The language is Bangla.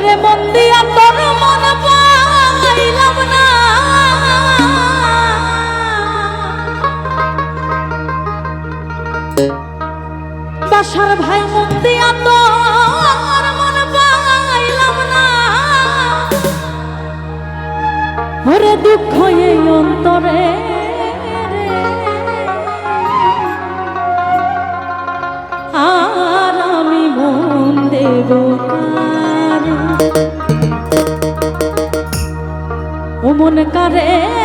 ওরে মন দিয়া তোর মন পাইলাম না। বাসার ভাই মন দিয়া তোর মন পাইলাম না। ওরে দুঃখ এই অন্তরে। আর আমি মন দেব ও মন করে